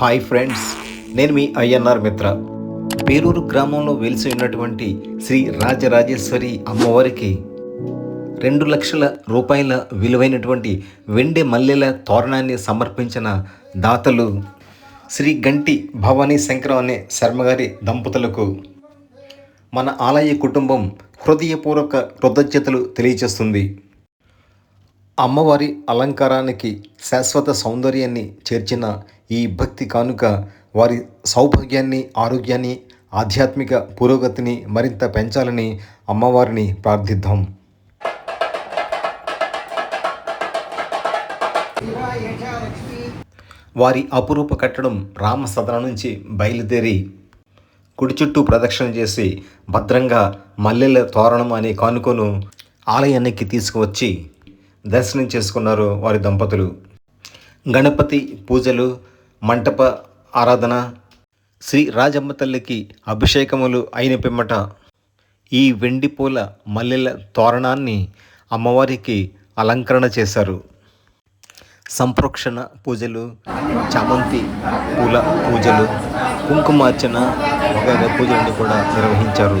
Hi friends నేను మీ INR మిత్ర. పేరూరు గ్రామంలో వెలిసి ఉన్నటువంటి శ్రీ రాజరాజేశ్వరి అమ్మవారికి రెండు లక్షల రూపాయల విలువైనటువంటి వెండి మల్లెల తోరణాన్ని సమర్పించిన దాతలు శ్రీ గంటి భవానీ శంకరం అనే శర్మగారి దంపతులకు మన ఆలయ కుటుంబం హృదయపూర్వక కృతజ్ఞతలు తెలియజేస్తుంది. అమ్మవారి అలంకారానికి శాశ్వత సౌందర్యాన్ని చేర్చిన ఈ భక్తి కానుక వారి సౌభాగ్యాన్ని ఆరోగ్యాన్ని ఆధ్యాత్మిక పురోగతిని మరింత పెంచాలని అమ్మవారిని ప్రార్థిద్దాం. వారి అపురూప కట్టడం రామ సదనం నుంచి బయలుదేరి కుడి చుట్టూ ప్రదక్షిణ చేసి భద్రంగా మల్లెల తోరణం అనే కానుకను ఆలయానికి తీసుకువచ్చి దర్శనం చేసుకున్నారు వారి దంపతులు. గణపతి పూజలు మంటప ఆరాధన శ్రీ రాజమ్మ తల్లికి అభిషేకములు అయిన పిమ్మట ఈ వెండి పూల మల్లెల తోరణాన్ని అమ్మవారికి అలంకరణ చేశారు. సంప్రోక్షణ పూజలు చామంతి పూల పూజలు కుంకుమార్చన వగైరా పూజలను కూడా నిర్వహించారు.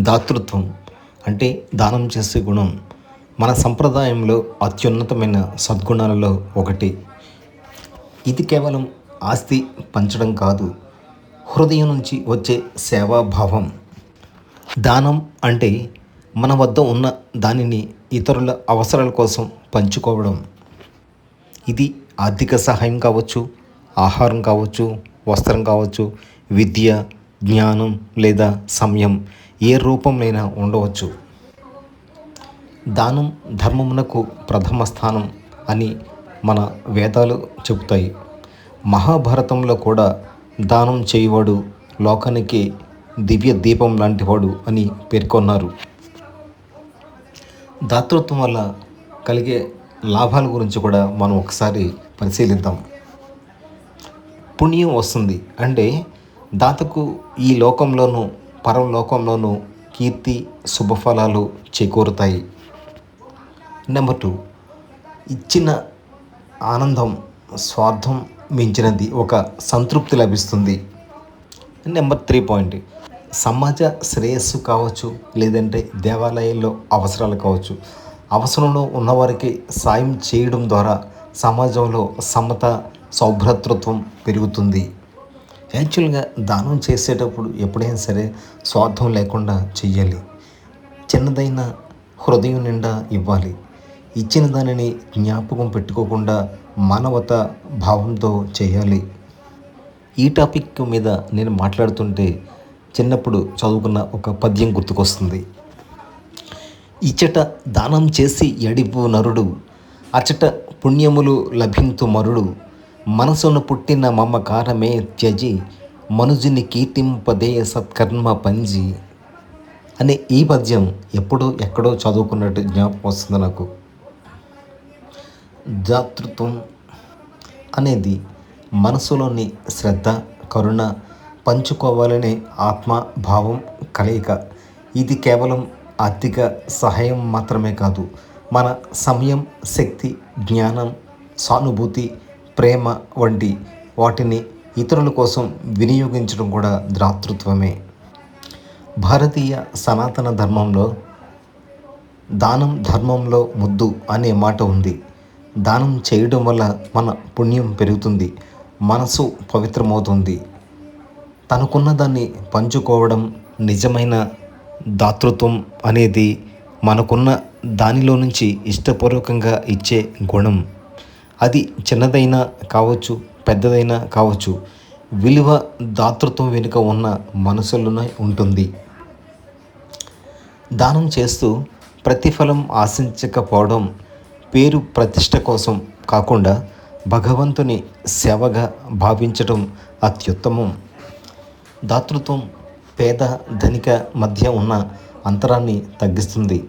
దాతృత్వం అంటే దానం చేసే గుణం మన సంప్రదాయంలో అత్యున్నతమైన సద్గుణాలలో ఒకటి. ఇది కేవలం ఆస్తి పంచడం కాదు హృదయం నుంచి వచ్చే సేవాభావం. దానం అంటే మన వద్ద ఉన్న దానిని ఇతరుల అవసరాల కోసం పంచుకోవడం. ఇది ఆర్థిక సహాయం కావచ్చు ఆహారం కావచ్చు వస్త్రం కావచ్చు విద్య జ్ఞానం లేదా సమయం ఏ రూపంలోనైనా ఉండవచ్చు. దానం ధర్మమునకు ప్రథమ స్థానం అని మన వేదాలు చెబుతాయి. మహాభారతంలో కూడా దానం చేయవాడు లోకానికి దివ్య దీపం లాంటివాడు అని పేర్కొన్నారు. దాతృత్వం వల్ల కలిగే లాభాల గురించి కూడా మనం ఒకసారి పరిశీలిద్దాం. పుణ్యం వస్తుంది అంటే దాతకు ఈ లోకంలోనూ పరలోకంలోనూ కీర్తి శుభఫలాలు చేకూరుతాయి. నెంబర్ టూ ఇచ్చిన ఆనందం స్వార్థం మించినది ఒక సంతృప్తి లభిస్తుంది. నెంబర్ త్రీ పాయింట్ సమాజ శ్రేయస్సు కావచ్చు లేదంటే దేవాలయాల్లో అవసరాలు కావచ్చు. అవసరంలో ఉన్నవారికి సాయం చేయడం ద్వారా సమాజంలో సమత సౌభ్రతృత్వం పెరుగుతుంది. యాక్చువల్గా దానం చేసేటప్పుడు ఎప్పుడైనా సరే స్వార్థం లేకుండా చెయ్యాలి. చిన్నదైన హృదయం నిండా ఇవ్వాలి. ఇచ్చిన దానిని జ్ఞాపకం పెట్టుకోకుండా మానవత భావంతో చేయాలి. ఈ టాపిక్ మీద నేను మాట్లాడుతుంటే చిన్నప్పుడు చదువుకున్న ఒక పద్యం గుర్తుకొస్తుంది. ఇచ్చట దానం చేసి ఎడిపు నరుడు అచట పుణ్యములు లభింతు మరుడు మనసును పుట్టిన మమకారమే త్యజి మనుజుని కీర్తింపదే సత్కర్మ పంజి అనే ఈ పద్యం ఎప్పుడో ఎక్కడో చదువుకున్నట్టు జ్ఞాపకం వస్తుంది నాకు. జాతృత్వం అనేది మనసులోని శ్రద్ధ కరుణ పంచుకోవాలనే ఆత్మభావం కలయిక. ఇది కేవలం ఆర్థిక సహాయం మాత్రమే కాదు మన సమయం శక్తి జ్ఞానం సానుభూతి ప్రేమ వంటి వాటిని ఇతరుల కోసం వినియోగించడం కూడా దాతృత్వమే. భారతీయ సనాతన ధర్మంలో దానం ధర్మంలో ముద్దు అనే మాట ఉంది. దానం చేయడం వల్ల మన పుణ్యం పెరుగుతుంది మనసు పవిత్రమవుతుంది. తనకున్న దాన్ని పంచుకోవడం నిజమైన దాతృత్వం అనేది మనకున్న దానిలో నుంచి ఇష్టపూర్వకంగా ఇచ్చే గుణం. అది చిన్నదైనా కావచ్చు పెద్దదైనా కావచ్చు విలువ దాతృత్వం వెనుక ఉన్న మనసులోనే ఉంటుంది. దానం చేస్తూ ప్రతిఫలం ఆశించకపోవడం పేరు ప్రతిష్ట కోసం కాకుండా భగవంతుని సేవగా భావించటం అత్యుత్తమం. దాతృత్వం పేద ధనిక మధ్య ఉన్న అంతరాన్ని తగ్గిస్తుంది.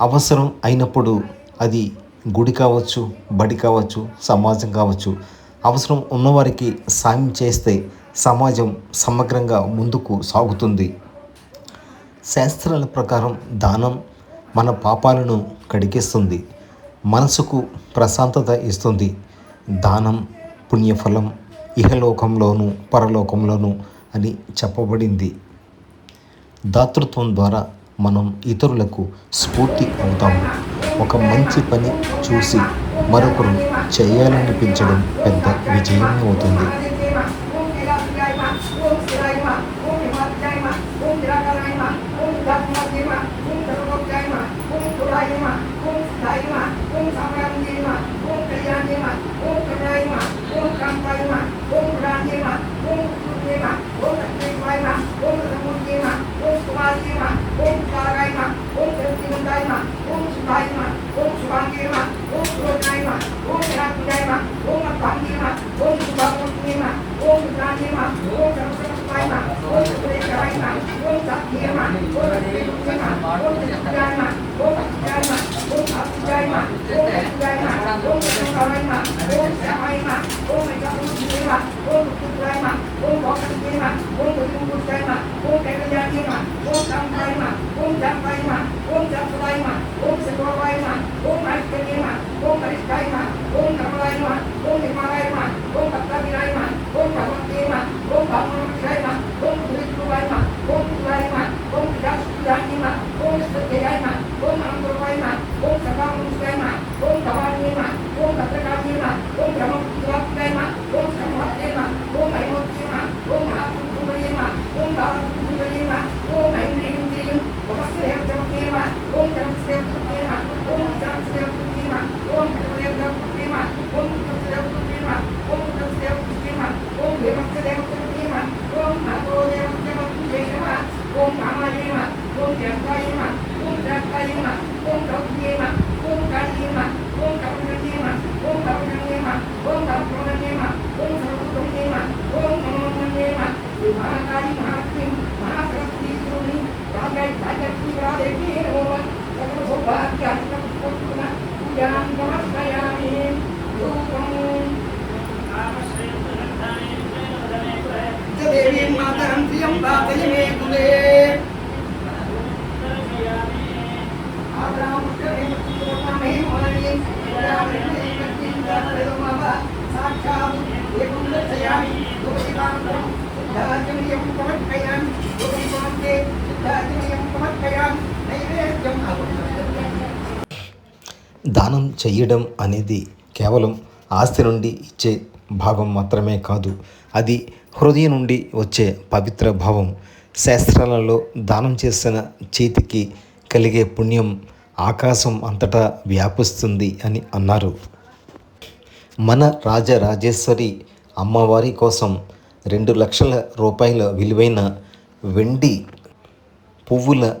అవసరం అయినప్పుడు అది గుడి కావచ్చు బడి కావచ్చు సమాజం కావచ్చు అవసరం ఉన్నవారికి సాయం చేస్తే సమాజం సమగ్రంగా ముందుకు సాగుతుంది. శాస్త్రాల ప్రకారం దానం మన పాపాలను కడిగిస్తుంది. మనసుకు ప్రశాంతత ఇస్తుంది. దానం పుణ్యఫలం ఇహలోకంలోను పరలోకంలోను అని చెప్పబడింది. దాతృత్వం ద్వారా మనం ఇతరులకు స్ఫూర్తి అవుతాము. ఒక మంచి పని చూసి మరొకరు చేయాలనిపించడం పెద్ద విజయం అవుతుంది. ओम नमो देवा ओम कुमार देवा ओम कारायमा ओम प्रतिमंदायमा ओम सुधाय మాతరం ప్రియం బాధలి మే కులే దానం చేయడం అనేది కేవలం ఆస్తి నుండి ఇచ్చే భావం మాత్రమే కాదు అది హృదయం నుండి వచ్చే పవిత్ర భావం. శాస్త్రాలలో దానం చేసిన చేతికి కలిగే పుణ్యం ఆకాశం అంతటా వ్యాపిస్తుంది అని అన్నారు. మన రాజరాజేశ్వరి అమ్మవారి కోసం రెండు లక్షల రూపాయల విలువైన వెండి పువ్వుల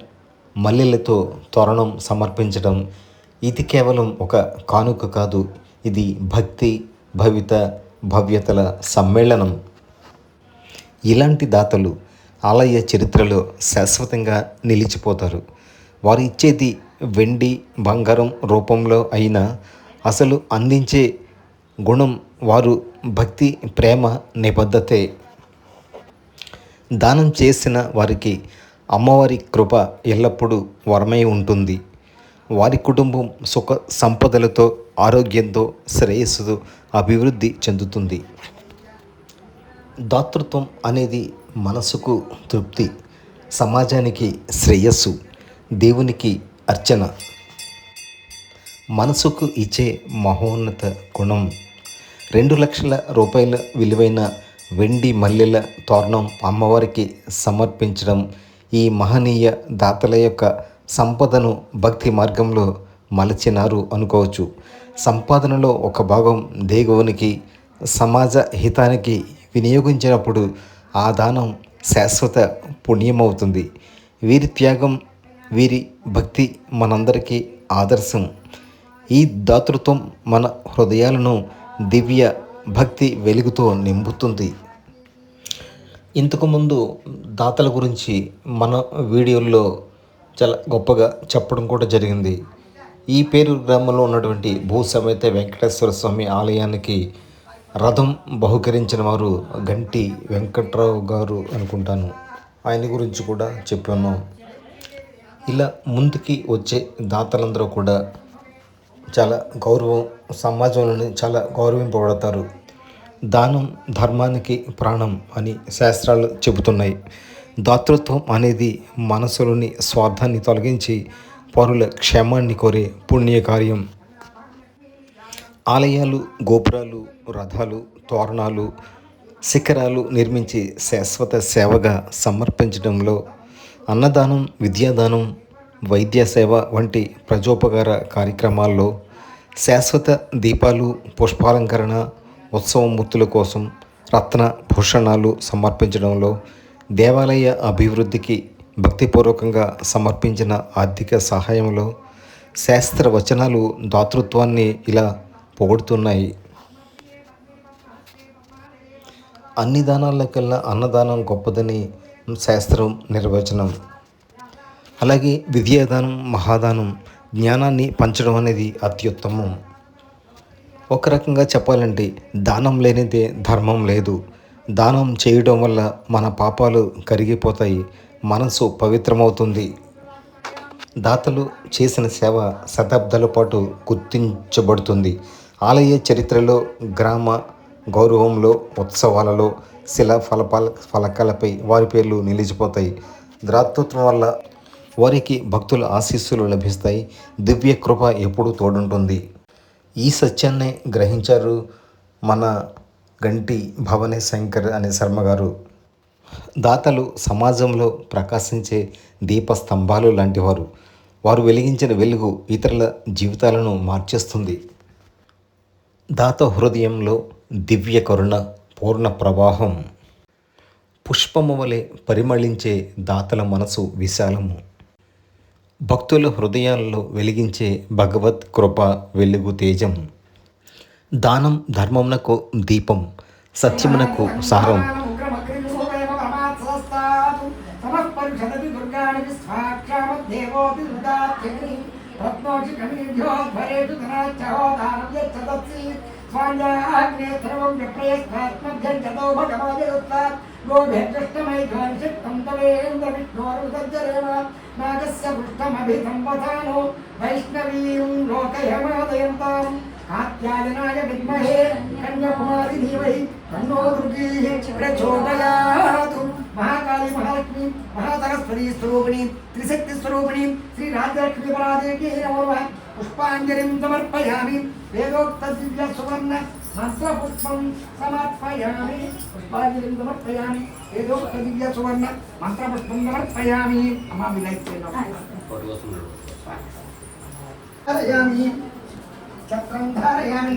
మల్లెలతో తోరణం సమర్పించడం ఇది కేవలం ఒక కానుక కాదు. ఇది భక్తి భవిత భవ్యతల సమ్మేళనం. ఇలాంటి దాతలు ఆలయ చరిత్రలో శాశ్వతంగా నిలిచిపోతారు. వారు ఇచ్చేది వెండి బంగారం రూపంలో అయినా అసలు అందించే గుణం వారు భక్తి ప్రేమ నిబద్ధతే. దానం చేసిన వారికి అమ్మవారి కృప ఎల్లప్పుడూ వరమై ఉంటుంది. వారి కుటుంబం సుఖ సంపదలతో ఆరోగ్యంతో శ్రేయస్సుతో అభివృద్ధి చెందుతుంది. దాతృత్వం అనేది మనసుకు తృప్తి సమాజానికి శ్రేయస్సు దేవునికి అర్చన. మనసుకు ఇచ్చే మహోన్నత గుణం రెండు లక్షల రూపాయల విలువైన వెండి మల్లెల తోరణం అమ్మవారికి సమర్పించడం ఈ మహనీయ దాతల యొక్క సంపదను భక్తి మార్గంలో మలచినారు అనుకోవచ్చు. సంపాదనలో ఒక భాగం దేగువునికి సమాజ హితానికి వినియోగించినప్పుడు ఆ దానం శాశ్వత పుణ్యమవుతుంది. వీరి త్యాగం వీరి భక్తి మనందరికీ ఆదర్శం. ఈ దాతృత్వం మన హృదయాలను దివ్య భక్తి వెలుగుతో నింపుతుంది. ఇంతకుముందు దాతల గురించి మన వీడియోల్లో చాలా గొప్పగా చెప్పడం కూడా జరిగింది. ఈ పేరు గ్రామంలో ఉన్నటువంటి భూ సమేత వెంకటేశ్వర స్వామి ఆలయానికి రథం బహుకరించిన వారు గంటి వెంకట్రావు గారు అనుకుంటాను. ఆయన గురించి కూడా చెప్పాను. ఇలా ముందుకి వచ్చే దాతలందరూ కూడా చాలా గౌరవం సమాజంలోని చాలా గౌరవింపబడతారు. దానం ధర్మానికి ప్రాణం అని శాస్త్రాలు చెబుతున్నాయి. దాతృత్వం అనేది మనసులోని స్వార్థాన్ని తొలగించి పరుల క్షేమాన్ని కోరే పుణ్యకార్యం ఆలయాలు గోపురాలు రథాలు తోరణాలు శిఖరాలు నిర్మించి శాశ్వత సేవగా సమర్పించడంలో అన్నదానం విద్యాదానం వైద్య సేవ వంటి ప్రజోపకార కార్యక్రమాల్లో శాశ్వత దీపాలు పుష్పాలంకరణ ఉత్సవమూర్తుల కోసం రత్న భూషణాలు సమర్పించడంలో దేవాలయ అభివృద్ధికి భక్తిపూర్వకంగా సమర్పించిన ఆర్థిక సహాయంలో శాస్త్ర వచనాలు దాతృత్వాన్ని ఇలా పొగుడుతున్నాయి. అన్ని దానాలకల్లా అన్నదానం గొప్పదని శాస్త్రం నిర్వచనం. అలాగే విద్యాదానం మహాదానం జ్ఞానాన్ని పంచడం అనేది అత్యుత్తమం. ఒక రకంగా చెప్పాలంటే దానం లేనిదే ధర్మం లేదు. దానం చేయడం వల్ల మన పాపాలు కరిగిపోతాయి మనసు పవిత్రమవుతుంది. దాతలు చేసిన సేవ శతాబ్దాల పాటు గుర్తించబడుతుంది. ఆలయ చరిత్రలో గ్రామ గౌరవంలో ఉత్సవాలలో శిలా ఫలపాల ఫలకాలపై వారి పేర్లు నిలిచిపోతాయి. దాతృత్వం వల్ల వారికి భక్తుల ఆశీస్సులు లభిస్తాయి. దివ్య కృప ఎప్పుడూ తోడుంటుంది. ఈ సత్యాన్ని గ్రహించారు మన గంటి భవనే శంకర్ అనే శర్మ గారు దాతలు సమాజంలో ప్రకాశించే దీపస్తంభాలు లాంటివారు. వారు వెలిగించిన వెలుగు ఇతరుల జీవితాలను మార్చేస్తుంది. దాత హృదయంలో దివ్య కరుణ పూర్ణ ప్రవాహం. పుష్పము వలె పరిమళించే దాతల మనసు విశాలము. భక్తుల హృదయాల్లో వెలిగించే భగవత్ కృప వెలుగు తేజం. దానం ధర్మమునకు దీపం. సత్యమునకు సారం. నాగస్య పృష్టమభితం వైష్ణవీం లోకయమాదయంతాం కాత్యాయనాయ విద్మహే కన్యాకుమారి ధీమహి తన్నో దుర్గీ ప్రచోదయాతు మహాకాళి మహాలక్ష్మి మహాసరస్వతి స్వరూపిణి త్రిశక్తి స్వరూపిణి శ్రీ రాజలక్ష్మి పరాదేవి నమో పుష్పాంజలిం సమర్పయామి వేదోక్త దివ్య సువర్ణ మంత్రపుష్పం సమర్పయామి పుష్పాంజలిం సమర్పయామి వేదోక్త దివ్య సువర్ణ మంత్రపుష్పం సమర్పయామి అమ్మా మీ లైఫ్ ధారయామి చక్రం ధారయామి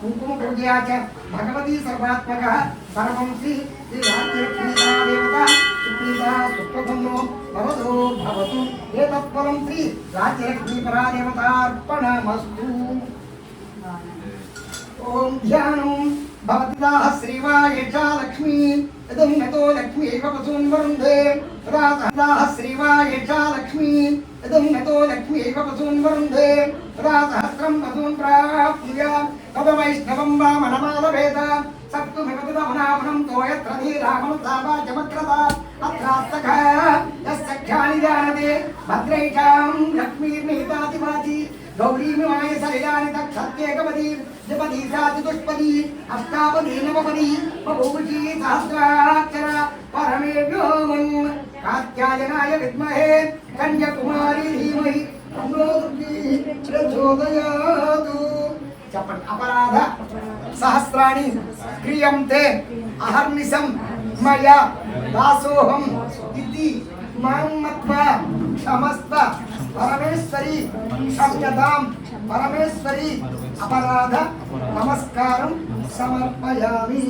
కుంకుమ పూజయా భగవతి సర్వాత్మక సర్వం శ్రీ శ్రీ రాజ్యలక్ష్మీదేవత సుప్రీత సుప్రభంలో భవతో భవతు. ఏ తత్పరం శ్రీ రాజ్యలక్ష్మీపరాదేవతార్పణమస్తు ఓం ధ్యానం భవతిదాः శ్రీవాయేషా లక్ష్మీ. ఇదం నతో లక్ష్మీ ఏవ పశూన్ వరుంధే రాజహదాः శ్రీవాయేషా లక్ష్మీ. ఇదం నతో లక్ష్మీ ఏవ పశూన్ వరుంధే రాజహస్రం పశూన్ ప్రాప్య तदवैष्णवं वामनमालभेद सत्तु भगवतमुनामनं तो यत्र नीरामनुतापाजमक्रता यस्सख्यानि जानते भद्रैषां लक्ष्मीर्मेतातिवाचि गौरीमिमाय सलिलानि तक्षत्येकपदी जपदी सा चतुष्पदी अष्टापदी नवपदी। बभूषी सहस्राक्षरा। परमेभ्यो मम। कात्यायनाय विद्महे। कन्याकुमारी धीमहि। प्रचोदयातु। చెప్పండి అపరాధ సహస్రాణి క్రియంతే అహర్నిశం మయా దాసోహం ఇది మన్మత్వ క్షమస్వ పరమేశ్వరి క్షమ్యతాం పరమేశ్వరి అపరాధ నమస్కారం సమర్పయామి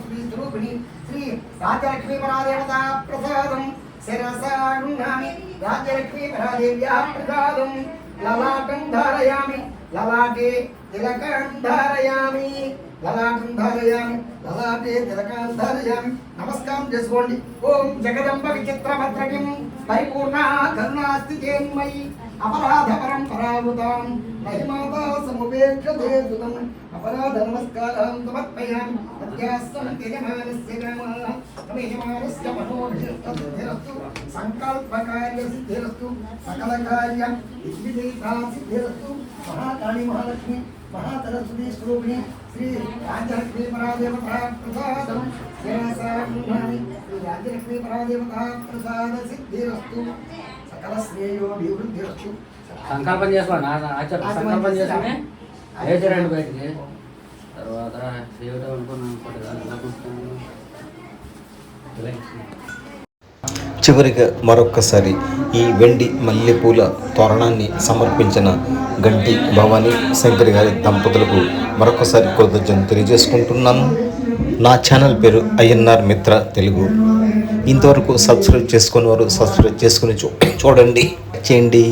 శ్రీ స్వరూపిణి శ్రీ రాజలక్ష్మీ పరాదేవత ప్రసాదం శిరసాణామి రాజలక్ష్మీ పరాదేవ్యా ప్రసాదం లలాటం ధారయామి లలాటే తిలకం ధారయామి లలాటం ధారయామి లలాటే తిలకం ధారయామి నమస్కారం చేసుకోండి. ఓం జగదంబ విచిత్ర భద్రకిం పరిపూర్ణ కరుణాస్తి చేన్మయి అపరాధ పరంపరావృతాం మహిమాతా సముపేక్షతే సుతం అపరాధ నమస్కారం సమర్పయామి. అధ్యాస్తం యజమానస్య నామ. యజమానస్య మనోభిరస్తు సంకల్పకార్య సిద్ధిరస్తు సకల కార్య విద్విజయితా సిద్ధిరస్తు మహాకాళి మహాలక్ష్మి మహాసరస్వతి స్వరూపిణి శ్రీ రాజలక్ష్మీ పరాదేవత ప్రసాదం శిరసామి శ్రీ రాజలక్ష్మీ పరాదేవత ప్రసాద సిద్ధిరస్తు సకల శ్రేయోభివృద్ధిరస్తు సంకల్పం చేసుకోండి సంకల్పం చేసుకుని లేచారండి బయటికి. తర్వాత ఏమిటో అనుకున్నాను. చివరిగా మరొక్కసారి ఈ వెండి మల్లెపూల తోరణాన్ని సమర్పించిన గంటి భవానీ శంకర్ గారి దంపతులకు మరొకసారి కృతజ్ఞతలు తెలియజేసుకుంటున్నాను. నా ఛానల్ పేరు ఐఎన్ఆర్ మిత్ర తెలుగు. ఇంతవరకు సబ్స్క్రైబ్ చేసుకుని వారు సబ్స్క్రైబ్ చేసుకుని చూ చూడండి చేయండి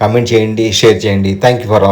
కామెంట్ చేయండి షేర్ చేయండి. Thank you for